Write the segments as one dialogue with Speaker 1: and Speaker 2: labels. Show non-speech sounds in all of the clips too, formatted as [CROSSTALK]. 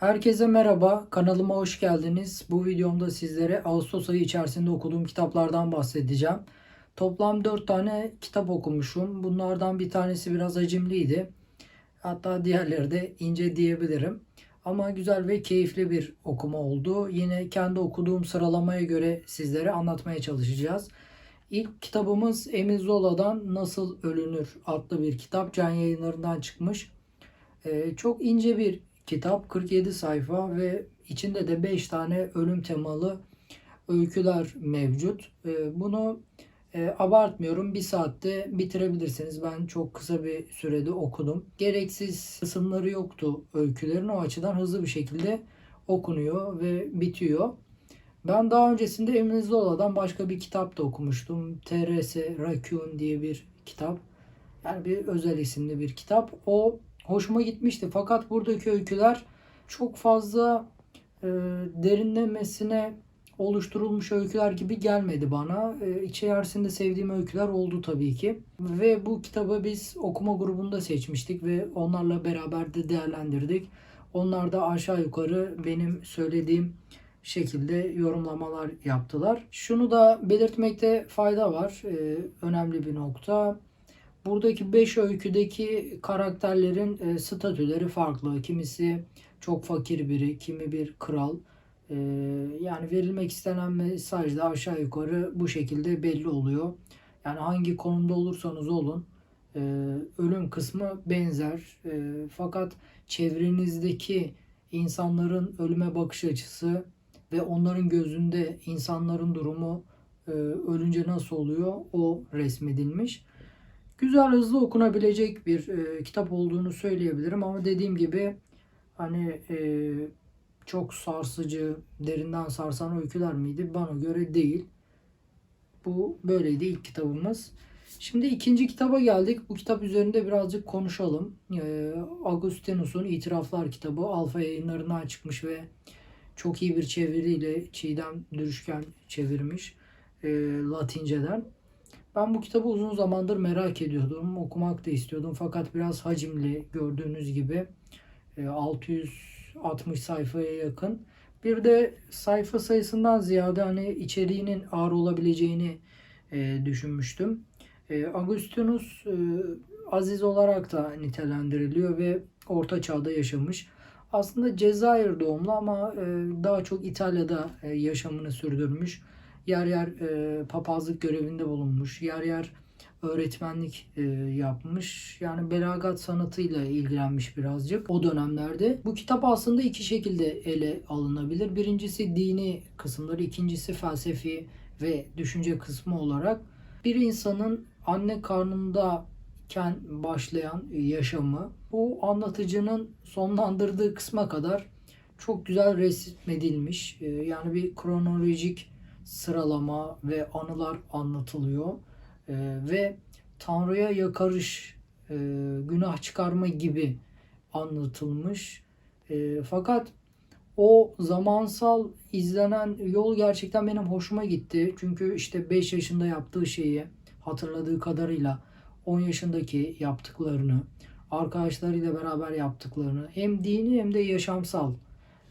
Speaker 1: Herkese merhaba, kanalıma hoş geldiniz. Bu videomda sizlere Ağustos ayı içerisinde okuduğum kitaplardan bahsedeceğim. Toplam 4 tane kitap okumuşum. Bunlardan bir tanesi biraz hacimliydi. Hatta diğerleri de ince diyebilirim. Ama güzel ve keyifli bir okuma oldu. Yine kendi okuduğum sıralamaya göre sizlere anlatmaya çalışacağız. İlk kitabımız Emil Zola'dan Nasıl Ölünür adlı bir kitap. Can yayınlarından çıkmış. Ee, çok ince bir kitap 47 sayfa ve içinde de 5 tane ölüm temalı öyküler mevcut. Ee, bunu e, abartmıyorum. Bir saatte bitirebilirsiniz. Ben çok kısa bir sürede okudum. Gereksiz kısımları yoktu öykülerin. O açıdan hızlı bir şekilde okunuyor ve bitiyor. Ben daha öncesinde Emine Zola'dan başka bir kitap da okumuştum. TRS Raccoon diye bir kitap. Yani bir özel isimli bir kitap. O hoşuma gitmişti. Fakat buradaki öyküler çok fazla e, derinlemesine oluşturulmuş öyküler gibi gelmedi bana. E, içerisinde sevdiğim öyküler oldu tabii ki. Ve bu kitabı biz okuma grubunda seçmiştik ve onlarla beraber de değerlendirdik. Onlar da aşağı yukarı benim söylediğim şekilde yorumlamalar yaptılar. Şunu da belirtmekte fayda var. E, önemli bir nokta. Buradaki 5 öyküdeki karakterlerin e, statüleri farklı. Kimisi çok fakir biri, kimi bir kral. E, yani verilmek istenen mesaj da aşağı yukarı bu şekilde belli oluyor. Yani hangi konumda olursanız olun e, ölüm kısmı benzer. E, fakat çevrenizdeki insanların ölüme bakış açısı ve onların gözünde insanların durumu e, ölünce nasıl oluyor o resmedilmiş. Güzel hızlı okunabilecek bir e, kitap olduğunu söyleyebilirim ama dediğim gibi hani e, çok sarsıcı, derinden sarsan öyküler miydi? Bana göre değil. Bu böyleydi ilk kitabımız. Şimdi ikinci kitaba geldik. Bu kitap üzerinde birazcık konuşalım. E, Agustinus'un İtiraflar kitabı Alfa yayınlarından çıkmış ve çok iyi bir çeviriyle Çiğdem Dürüşken çevirmiş e, Latinceden. Ben bu kitabı uzun zamandır merak ediyordum. Okumak da istiyordum. Fakat biraz hacimli gördüğünüz gibi. 660 sayfaya yakın. Bir de sayfa sayısından ziyade hani içeriğinin ağır olabileceğini e, düşünmüştüm. E, Agustinus e, aziz olarak da nitelendiriliyor ve orta çağda yaşamış. Aslında Cezayir doğumlu ama daha çok İtalya'da yaşamını sürdürmüş yer yer e, papazlık görevinde bulunmuş, yer yer öğretmenlik e, yapmış. Yani belagat sanatıyla ilgilenmiş birazcık o dönemlerde. Bu kitap aslında iki şekilde ele alınabilir. Birincisi dini kısımları, ikincisi felsefi ve düşünce kısmı olarak bir insanın anne karnında iken başlayan yaşamı bu anlatıcının sonlandırdığı kısma kadar çok güzel resmedilmiş. E, yani bir kronolojik sıralama ve anılar anlatılıyor. E, ve Tanrı'ya yakarış, e, günah çıkarma gibi anlatılmış. E, fakat o zamansal izlenen yol gerçekten benim hoşuma gitti. Çünkü işte 5 yaşında yaptığı şeyi hatırladığı kadarıyla 10 yaşındaki yaptıklarını, arkadaşlarıyla beraber yaptıklarını hem dini hem de yaşamsal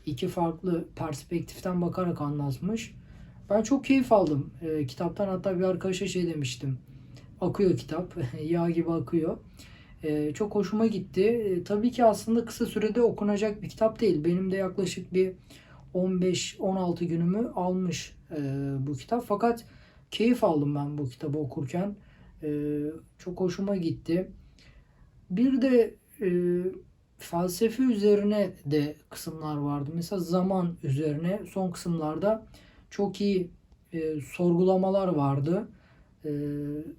Speaker 1: iki farklı perspektiften bakarak anlatmış. Ben çok keyif aldım e, kitaptan. Hatta bir arkadaşa şey demiştim. Akıyor kitap. [LAUGHS] Yağ gibi akıyor. E, çok hoşuma gitti. E, tabii ki aslında kısa sürede okunacak bir kitap değil. Benim de yaklaşık bir 15-16 günümü almış e, bu kitap. Fakat keyif aldım ben bu kitabı okurken. E, çok hoşuma gitti. Bir de e, felsefe üzerine de kısımlar vardı. Mesela zaman üzerine son kısımlarda çok iyi e, sorgulamalar vardı. E,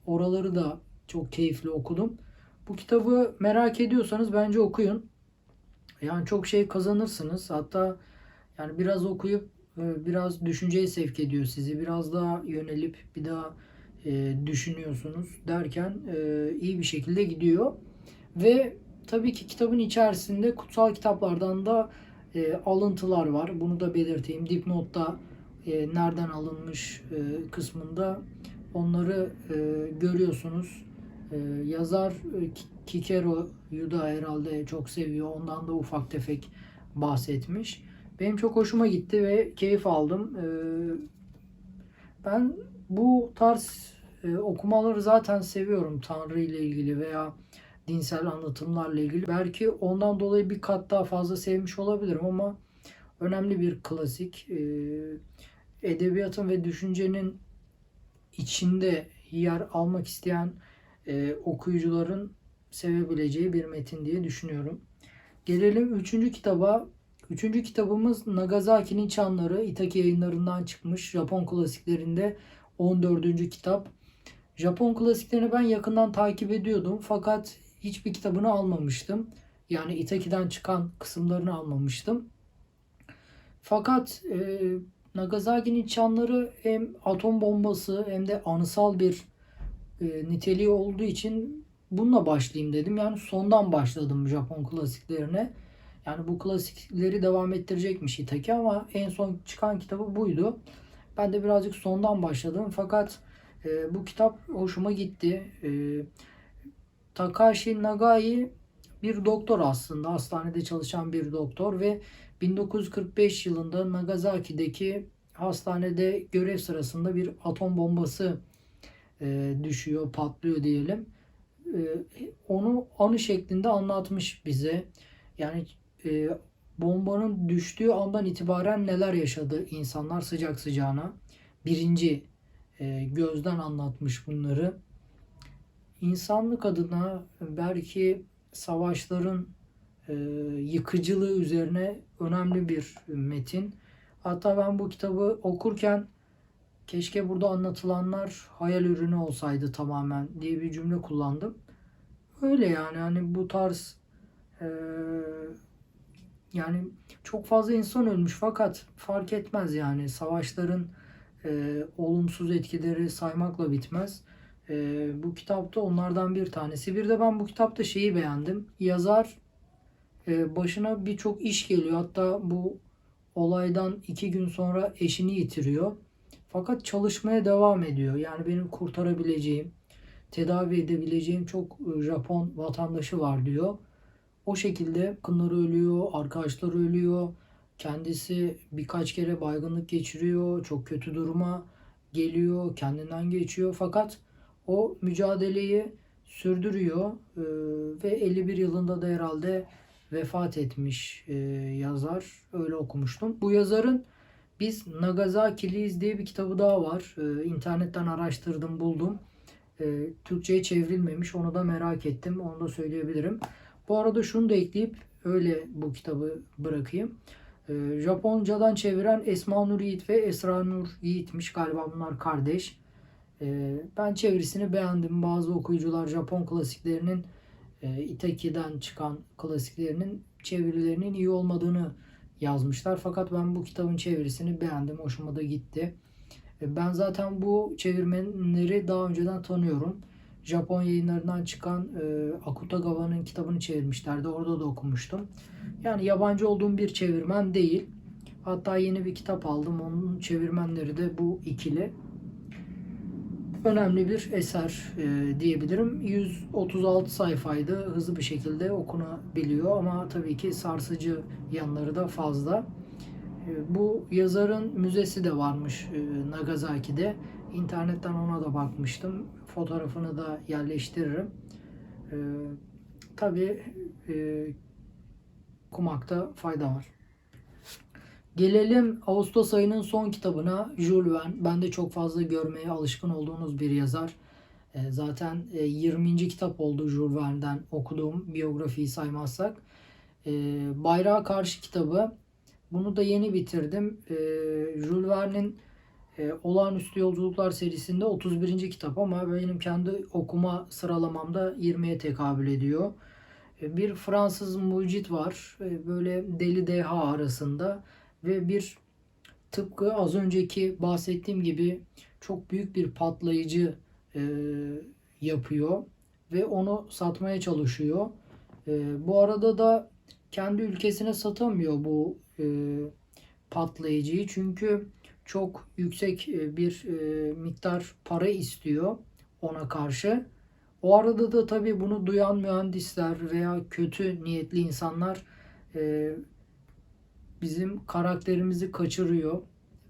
Speaker 1: oraları da çok keyifli okudum. Bu kitabı merak ediyorsanız bence okuyun. Yani çok şey kazanırsınız. Hatta yani biraz okuyup e, biraz düşünceye sevk ediyor sizi. Biraz daha yönelip bir daha e, düşünüyorsunuz derken e, iyi bir şekilde gidiyor. Ve tabii ki kitabın içerisinde kutsal kitaplardan da e, alıntılar var. Bunu da belirteyim. Dipnotta e, nereden alınmış e, kısmında onları e, görüyorsunuz. E, yazar e, Kikero'yu da herhalde çok seviyor. Ondan da ufak tefek bahsetmiş. Benim çok hoşuma gitti ve keyif aldım. Ee, ben bu tarz e, okumaları zaten seviyorum Tanrı ile ilgili veya dinsel anlatımlarla ilgili. Belki ondan dolayı bir kat daha fazla sevmiş olabilirim ama önemli bir klasik. Ee, edebiyatın ve düşüncenin içinde yer almak isteyen e, okuyucuların sevebileceği bir metin diye düşünüyorum. Gelelim üçüncü kitaba. Üçüncü kitabımız Nagasaki'nin Çanları. Itaki yayınlarından çıkmış. Japon klasiklerinde 14. kitap. Japon klasiklerini ben yakından takip ediyordum. Fakat hiçbir kitabını almamıştım. Yani Itaki'den çıkan kısımlarını almamıştım. Fakat e, Nagasaki'nin çanları hem atom bombası hem de anısal bir e, niteliği olduğu için bununla başlayayım dedim. Yani sondan başladım Japon klasiklerine. Yani bu klasikleri devam ettirecekmiş Itaki ama en son çıkan kitabı buydu. Ben de birazcık sondan başladım. Fakat e, bu kitap hoşuma gitti. E, Takashi Nagai bir doktor aslında. Hastanede çalışan bir doktor ve 1945 yılında Nagasaki'deki hastanede görev sırasında bir atom bombası e, düşüyor, patlıyor diyelim. E, onu anı şeklinde anlatmış bize. Yani e, bombanın düştüğü andan itibaren neler yaşadı insanlar sıcak sıcağına. Birinci e, gözden anlatmış bunları. İnsanlık adına belki savaşların e, yıkıcılığı üzerine önemli bir metin. Hatta ben bu kitabı okurken keşke burada anlatılanlar hayal ürünü olsaydı tamamen diye bir cümle kullandım. Öyle yani hani bu tarz e, yani çok fazla insan ölmüş fakat fark etmez yani savaşların e, olumsuz etkileri saymakla bitmez. E, bu kitapta onlardan bir tanesi. Bir de ben bu kitapta şeyi beğendim. Yazar başına birçok iş geliyor. Hatta bu olaydan iki gün sonra eşini yitiriyor. Fakat çalışmaya devam ediyor. Yani benim kurtarabileceğim, tedavi edebileceğim çok e, Japon vatandaşı var diyor. O şekilde kınları ölüyor, arkadaşları ölüyor. Kendisi birkaç kere baygınlık geçiriyor. Çok kötü duruma geliyor, kendinden geçiyor. Fakat o mücadeleyi sürdürüyor ee, ve 51 yılında da herhalde vefat etmiş e, yazar. Öyle okumuştum. Bu yazarın biz Nagasakiliyiz diye bir kitabı daha var. E, internetten araştırdım, buldum. E, Türkçe'ye çevrilmemiş. Onu da merak ettim. Onu da söyleyebilirim. Bu arada şunu da ekleyip öyle bu kitabı bırakayım. E, Japoncadan çeviren Esma Nur Yiğit ve Esra Nur Yiğit'miş. Galiba bunlar kardeş. E, ben çevirisini beğendim. Bazı okuyucular Japon klasiklerinin e, Itaki'den çıkan klasiklerinin çevirilerinin iyi olmadığını yazmışlar. Fakat ben bu kitabın çevirisini beğendim. Hoşuma da gitti. E, ben zaten bu çevirmenleri daha önceden tanıyorum. Japon yayınlarından çıkan e, Akutagawa'nın kitabını çevirmişlerdi. Orada da okumuştum. Yani yabancı olduğum bir çevirmen değil. Hatta yeni bir kitap aldım. Onun çevirmenleri de bu ikili önemli bir eser e, diyebilirim. 136 sayfaydı. Hızlı bir şekilde okunabiliyor ama tabii ki sarsıcı yanları da fazla. E, bu yazarın müzesi de varmış e, Nagasaki'de. İnternetten ona da bakmıştım. Fotoğrafını da yerleştiririm. E, tabii e, kumakta fayda var. Gelelim Ağustos ayının son kitabına Jules Verne. Ben de çok fazla görmeye alışkın olduğunuz bir yazar. E, zaten 20. E, kitap oldu Jules Verne'den okuduğum biyografiyi saymazsak. E, Bayrağa Karşı kitabı. Bunu da yeni bitirdim. Jules Verne'in Olağanüstü Yolculuklar serisinde 31. kitap ama benim kendi okuma sıralamamda 20'ye tekabül ediyor. Bir Fransız mucit var. Böyle deli deha arasında ve bir tıpkı az önceki bahsettiğim gibi çok büyük bir patlayıcı e, yapıyor ve onu satmaya çalışıyor. E, bu arada da kendi ülkesine satamıyor bu e, patlayıcıyı çünkü çok yüksek e, bir e, miktar para istiyor ona karşı. O arada da tabii bunu duyan mühendisler veya kötü niyetli insanlar e, bizim karakterimizi kaçırıyor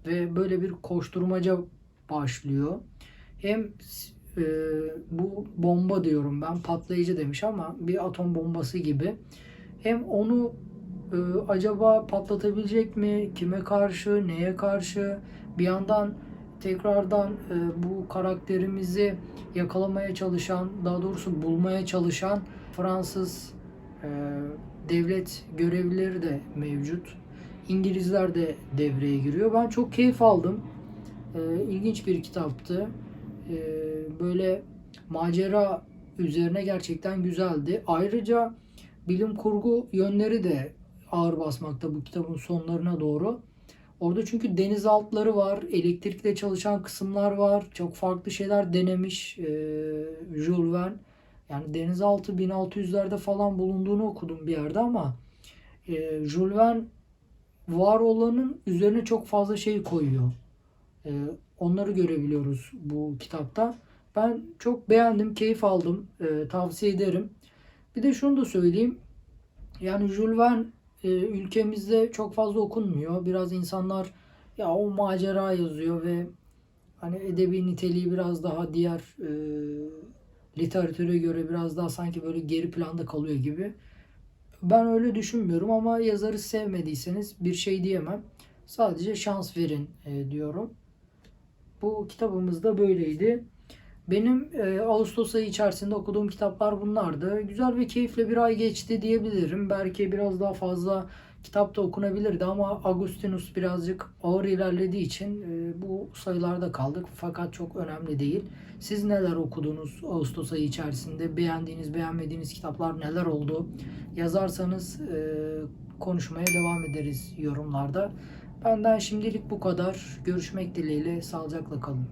Speaker 1: ve böyle bir koşturmaca başlıyor. Hem e, bu bomba diyorum ben patlayıcı demiş ama bir atom bombası gibi. Hem onu e, acaba patlatabilecek mi? Kime karşı? Neye karşı? Bir yandan tekrardan e, bu karakterimizi yakalamaya çalışan, daha doğrusu bulmaya çalışan Fransız e, devlet görevlileri de mevcut. İngilizler de devreye giriyor. Ben çok keyif aldım. E, ilginç bir kitaptı. E, böyle macera üzerine gerçekten güzeldi. Ayrıca bilim kurgu yönleri de ağır basmakta bu kitabın sonlarına doğru. Orada çünkü denizaltıları var, elektrikle çalışan kısımlar var. Çok farklı şeyler denemiş e, Jules Verne. Yani denizaltı 1600'lerde falan bulunduğunu okudum bir yerde ama e, Jules Verne var olanın üzerine çok fazla şey koyuyor. E, onları görebiliyoruz bu kitapta. Ben çok beğendim, keyif aldım. E, tavsiye ederim. Bir de şunu da söyleyeyim. Yani Jules Verne e, ülkemizde çok fazla okunmuyor. Biraz insanlar ya o macera yazıyor ve hani edebi niteliği biraz daha diğer e, literatüre göre biraz daha sanki böyle geri planda kalıyor gibi. Ben öyle düşünmüyorum ama yazarı sevmediyseniz bir şey diyemem. Sadece şans verin e, diyorum. Bu kitabımız da böyleydi. Benim e, Ağustos ayı içerisinde okuduğum kitaplar bunlardı. Güzel ve keyifli bir ay geçti diyebilirim. Belki biraz daha fazla kitap da okunabilirdi ama Agustinus birazcık ağır ilerlediği için e, bu sayılarda kaldık. Fakat çok önemli değil. Siz neler okudunuz Ağustos ayı içerisinde? Beğendiğiniz, beğenmediğiniz kitaplar neler oldu? Yazarsanız e, konuşmaya devam ederiz yorumlarda. Benden şimdilik bu kadar. Görüşmek dileğiyle. Sağlıcakla kalın.